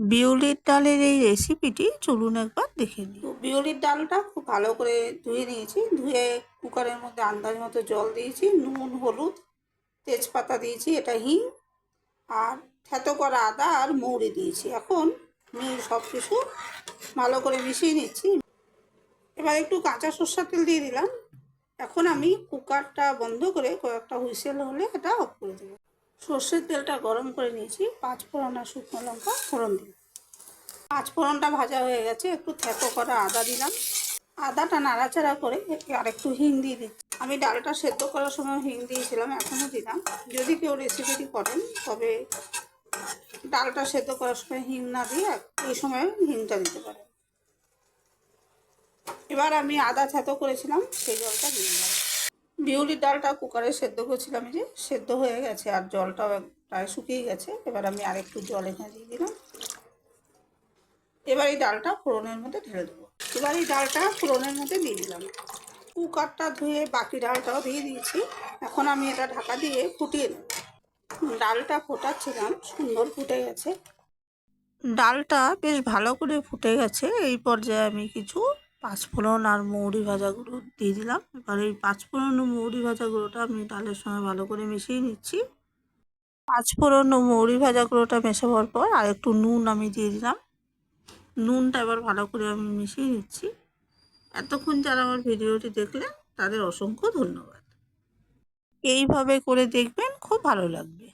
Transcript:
বিউলির ডালের এই রেসিপিটি চলুন একবার দেখে নিই। বিউলির ডালটা খুব ভালো করে ধুয়ে নিয়েছি। ধুয়ে কুকারের মধ্যে আন্দাজ মতো জল দিয়েছি, নুন, হলুদ, তেজপাতা দিয়েছি, এটা হিং, আর থেতো করা আদা আর মৌরি দিয়েছি। এখন আমি সব কিছু ভালো করে মিশিয়ে নিচ্ছি। এবার একটু কাঁচা সর্ষার তেল দিয়ে দিলাম। এখন আমি কুকারটা বন্ধ করে কয়েকটা হুইসেল হলে এটা অফ করে দেবো। সর্ষের তেলটা গরম করে নিয়েছি। পাঁচ ফোড়ন আর শুকনো লঙ্কা, ফোড়ন দিলাম পাঁচ ফোড়নটা ভাজা হয়ে গেছে, একটু থেতো করা আদা দিলাম। আদাটা নাড়াচাড়া করে আর একটু হিং দিয়ে দিচ্ছি। আমি ডালটা সেদ্ধ করার সময় হিং দিয়েছিলাম, এখনও দিলাম। যদি কেউ রেসিপিটি করেন, তবে ডালটা সেদ্ধ করার সময় হিং না দিয়ে এই সময় হিংটা দিতে পারেন। এবার আমি আদা থেতো করেছিলাম, সেই জলটা দিয়ে দিলাম। বিউলির ডালটা কুকারে সেদ্ধ করেছিলাম যে, সেদ্ধ হয়ে গেছে আর জলটাও প্রায় শুকিয়ে গেছে। এবার আমি আরেকটু জল এখানে দিয়ে দিলাম। এবার এই ডালটা ফোড়নের মধ্যে ঢেলে দেবো। এবার এই ডালটা ফোড়নের মধ্যে দিয়ে দিলাম। কুকারটা ধুয়ে বাকি ডালটাও দিয়ে দিয়েছি। এখন আমি এটা ঢাকা দিয়ে ফুটিয়ে নেব। ডালটা ফোটাচ্ছিলাম, সুন্দর ফুটে গেছে। ডালটা বেশ ভালো করে ফুটে গেছে। এই পর্যায়ে আমি কিছু পাঁচফোড়ন আর মৌরি ভাজাগুলো দিয়ে দিলাম। এবার এই পাঁচফোড়ন ও মৌরি ভাজাগুলোটা আমি ডালের সঙ্গে ভালো করে মিশিয়ে নিচ্ছি। পাঁচফোড়ন ও মৌরি ভাজাগুলোটা মেশাবার পর আর একটু নুন আমি দিয়ে দিলাম। নুনটা এবার ভালো করে আমি মিশিয়ে নিচ্ছি। এতক্ষণ যারা আমার ভিডিওটি দেখলেন তাদের অসংখ্য ধন্যবাদ। এইভাবে করে দেখবেন খুব ভালো লাগবে।